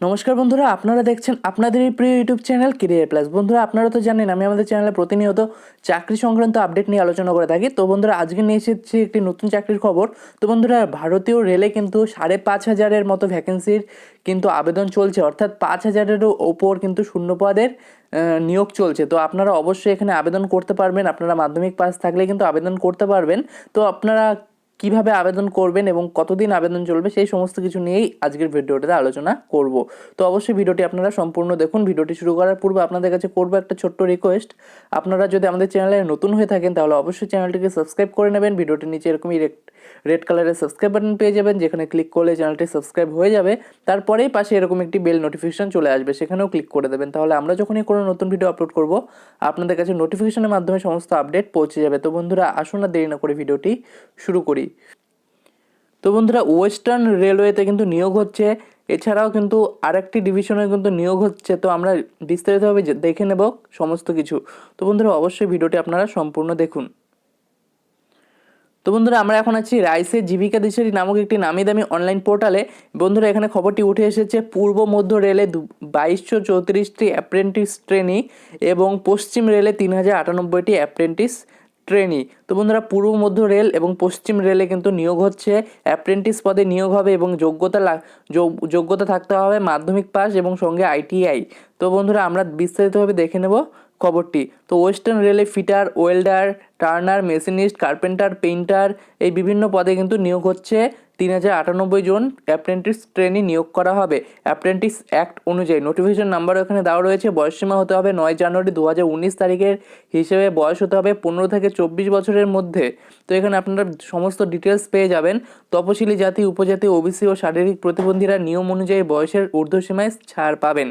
নমস্কার বন্ধুরা, আপনারা দেখছেন আপনাদের এই প্রিয় ইউটিউব চ্যানেল কেরিয়ার প্লাস বন্ধুরা, আপনারা তো জানেন, আমি আমাদের চ্যানেলে প্রতিনিয়ত চাকরি সংক্রান্ত আপডেট নিয়ে আলোচনা করে থাকি। তো বন্ধুরা, আজকে নিয়ে এসেছি একটি নতুন চাকরির খবর। তো বন্ধুরা, ভারতীয় রেলে কিন্তু সাড়ে পাঁচ হাজারের মতো ভ্যাকেন্সির কিন্তু আবেদন চলছে। অর্থাৎ পাঁচ হাজারেরও ওপর কিন্তু শূন্য পদের নিয়োগ চলছে। তো আপনারা অবশ্যই এখানে আবেদন করতে পারবেন। আপনারা মাধ্যমিক পাস থাকলে কিন্তু আবেদন করতে পারবেন। তো আপনারা কীভাবে আবেদন করবেন এবং কতদিন আবেদন চলবে, সেই সমস্ত কিছু নিয়েই আজকের ভিডিওটাতে আলোচনা করব। তো অবশ্যই ভিডিওটি আপনারা সম্পূর্ণ দেখুন। ভিডিওটি শুরু করার পূর্বে আপনাদের কাছে করব একটা ছোট্ট রিকোয়েস্ট আপনারা যদি আমাদের চ্যানেলে নতুন হয়ে থাকেন, তাহলে অবশ্যই চ্যানেলটিকে সাবস্ক্রাইব করে নেবেন। ভিডিওটির নিচে এরকমই রেড কালারের সাবস্ক্রাইব বাটন পেয়ে যাবেন, যেখানে ক্লিক করলে চ্যানেলটি সাবস্ক্রাইব হয়ে যাবে। তারপরেই পাশে এরকম একটি বেল নোটিফিকেশন চলে আসবে, সেখানেও ক্লিক করে দেবেন। তাহলে আমরা যখনই কোনো নতুন ভিডিও আপলোড করব, আপনাদের কাছে নোটিফিকেশনের মাধ্যমে সমস্ত আপডেট পৌঁছে যাবে। তো বন্ধুরা, আসুন না দেরি না করে ভিডিওটি শুরু করি। তো বন্ধুরা ওয়েস্টার্ন রেলওয়েতে কিন্তু নিয়োগ হচ্ছে। এছাড়াও কিন্তু আরেকটি ডিভিশনে কিন্তু নিয়োগ হচ্ছে। তো আমরা বিস্তারিতভাবে দেখে নেব সমস্ত কিছু। তো বন্ধুরা, অবশ্যই ভিডিওটি আপনারা সম্পূর্ণ দেখুন। তো বন্ধুরা, আমরা এখন আছি রাইসের জীবিকা দিশারি নামক একটি নামি দামি অনলাইন পোর্টালে বন্ধুরা, এখানে খবরটি উঠে এসেছে, পূর্ব মধ্য রেলে দু বাইশশো চৌত্রিশটি অ্যাপ্রেন্টিস ট্রেনি এবং পশ্চিম রেলে তিন হাজার আটানব্বইটি অ্যাপ্রেন্টিস ট্রেনি তো বন্ধুরা, পূর্ব মধ্য রেল এবং পশ্চিম রেলে কিন্তু নিয়োগ হচ্ছে। অ্যাপ্রেন্টিস পদে নিয়োগ হবে এবং যোগ্যতা যোগ্যতা থাকতে হবে মাধ্যমিক পাস এবং সঙ্গে আইটিআই তো বন্ধুরা, আমরা বিস্তারিতভাবে দেখে নেব। খবরটি। তো ওয়েস্টার্ন রেলে fitter, welder, turner, machinist, carpenter, painter এই বিভিন্ন পদে কিন্তু নিয়োগ হচ্ছে। তিন হাজার আটানব্বই জন অ্যাপ্রেন্টিস ট্রেনি নিয়োগ করা হবে। অ্যাপ্রেন্টিস অ্যাক্ট অনুযায়ী নোটিফিকেশন নাম্বার এখানে দেওয়া রয়েছে, বয়সসীমা হতে হবে নয় জানুয়ারি দু হাজার উনিশ তারিখের হিসেবে, বয়স হতে হবে পনেরো থেকে চব্বিশ বছরের মধ্যে। তো এখানে আপনারা সমস্ত ডিটেলস পেয়ে যাবেন। তপশিলি জাতি, উপজাতি ওবিসি ও শারীরিক প্রতিবন্ধীরা নিয়ম অনুযায়ী বয়সের ঊর্ধ্বসীমায় ছাড় পাবেন।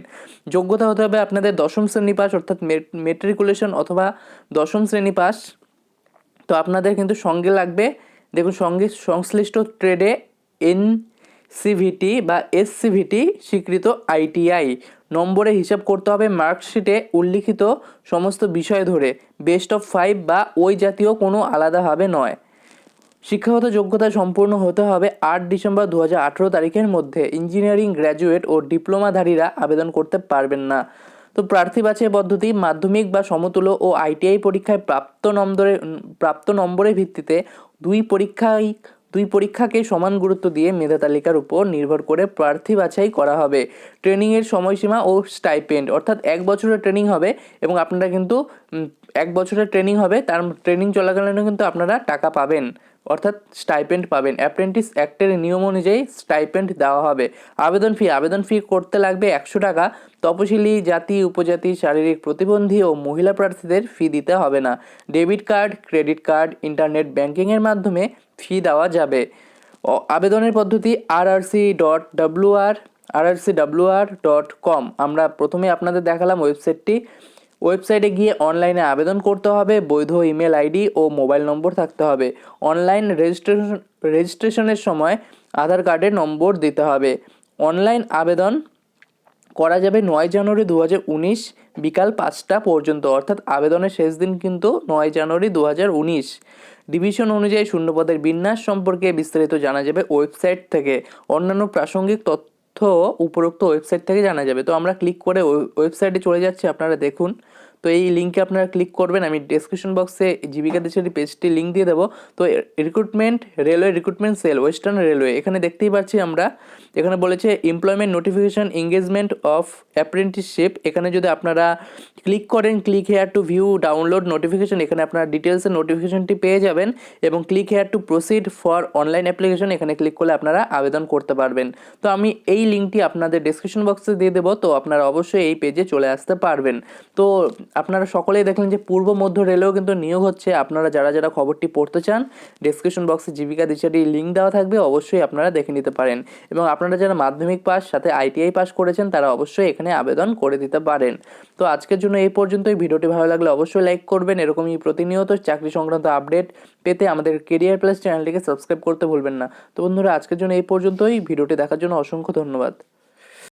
যোগ্যতা হতে হবে আপনাদের দশম শ্রেণি পাস অর্থাৎ মেট্রিকুলেশন অথবা দশম শ্রেণি পাস তো আপনাদের কিন্তু সঙ্গে লাগবে দেখুন, সঙ্গে সংশ্লিষ্ট ট্রেডে এন সিভিটি বা এসসিভিটি স্বীকৃত আইটিআই নম্বরে হিসাব করতে হবে মার্কশিটে উল্লিখিত সমস্ত বিষয় ধরে। বেস্ট অফ ফাইভ বা ওই জাতীয় কোনো আলাদাভাবে নয়। শিক্ষাগত যোগ্যতা সম্পূর্ণ হতে হবে আট ডিসেম্বর দু হাজার আঠেরো তারিখের মধ্যে। ইঞ্জিনিয়ারিং গ্র্যাজুয়েট ও ডিপ্লোমাধারীরা আবেদন করতে পারবেন না। তো প্রার্থী বাছাই পদ্ধতি, মাধ্যমিক বা সমতুল্য ও আইটিআই পরীক্ষায় প্রাপ্ত নম্বরে, প্রাপ্ত নম্বরের ভিত্তিতে দুই পরীক্ষাই, দুই পরীক্ষাকে সমান গুরুত্ব দিয়ে মেধা তালিকার উপর নির্ভর করে প্রার্থী বাছাই করা হবে। ট্রেনিংয়ের সময়সীমা ও স্টাইপেন্ড, অর্থাৎ এক বছরের ট্রেনিং হবে এবং আপনারা কিন্তু এক বছরের ট্রেনিং হবে, তার, ট্রেনিং চলাকালীন কিন্তু আপনারা টাকা পাবেন। অর্থাৎ স্টাইপেন্ড পাবেন। অ্যাপ্রেন্টিস অ্যাক্টের নিয়ম অনুযায়ী স্টাইপেন্ড দেওয়া হবে। আবেদন ফি আবেদন ফি করতে লাগবে একশো টাকা। তপশিলি, জাতি, উপজাতি, শারীরিক প্রতিবন্ধী ও মহিলা প্রার্থীদের ফি দিতে হবে না। Debit card credit card internet ব্যাংকিংয়ের মাধ্যমে ফি দেওয়া যাবে। আবেদনের পদ্ধতি R R C dot W R R C W R dot com আমরা প্রথমে আপনাদের দেখালাম ওয়েবসাইটটি ওয়েবসাইটে গিয়ে অনলাইনে আবেদন করতে হবে, বৈধ ইমেল আইডি ও মোবাইল নম্বর থাকতে হবে। অনলাইন রেজিস্ট্রেশন, রেজিস্ট্রেশনের সময় আধার কার্ডের নম্বর দিতে হবে। অনলাইন আবেদন করা যাবে নয় জানুয়ারি দু উনিশ বিকাল পাঁচটা পর্যন্ত, অর্থাৎ আবেদনের শেষ দিন কিন্তু নয় জানুয়ারি দু উনিশ। ডিভিশন অনুযায়ী শূন্যপদের বিন্যাস সম্পর্কে বিস্তারিত জানা যাবে ওয়েবসাইট থেকে। অন্যান্য প্রাসঙ্গিক তথ্য উপরোক্ত ওয়েবসাইট থেকে জানা যাবে। তো আমরা ক্লিক করে ওয়েবসাইটে চলে যাচ্ছি আপনারা দেখুন। তো এই লিঙ্কে আপনারা ক্লিক করবেন, আমি ডেসক্রিপশন বক্সে জীবিকা দেশের পেজটি লিঙ্ক দিয়ে দেবো। তো recruitment railway recruitment cell western railway এখানে দেখতেই পাচ্ছি আমরা, এখানে বলেছে employment notification engagement of apprenticeship এখানে যদি আপনারা ক্লিক করেন click here to view download notification এখানে আপনারা ডিটেলসের নোটিফিকেশনটি পেয়ে যাবেন এবং click here to proceed for online application এখানে ক্লিক করলে আপনারা আবেদন করতে পারবেন। তো আমি এই লিঙ্কটি আপনাদের ডেসক্রিপশন বক্সে দিয়ে দেবো, তো আপনারা অবশ্যই এই পেজে চলে আসতে পারবেন। তো আপনারা সকলেই দেখলেন যে পূর্ব মধ্য রেলেও কিন্তু নিয়োগ হচ্ছে। আপনারা যারা যারা খবরটি পড়তে চান ডেসক্রিপশন বক্সে জীবিকা দিশাটি লিঙ্ক দেওয়া থাকবে, অবশ্যই আপনারা দেখে নিতে পারেন। এবং আপনারা যারা মাধ্যমিক পাস, সাথে আইটিআই পাস করেছেন, তারা অবশ্যই এখানে আবেদন করে দিতে পারেন। তো আজকের জন্য এই পর্যন্তই। ভিডিওটি ভালো লাগলে অবশ্যই লাইক করবেন। এরকমই প্রতিনিয়ত চাকরি সংক্রান্ত আপডেট পেতে আমাদের কেরিয়ার প্লাস চ্যানেলটিকে সাবস্ক্রাইব করতে ভুলবেন না। তো বন্ধুরা, আজকের জন্য এই পর্যন্তই। ভিডিওটি দেখার জন্য অসংখ্য ধন্যবাদ।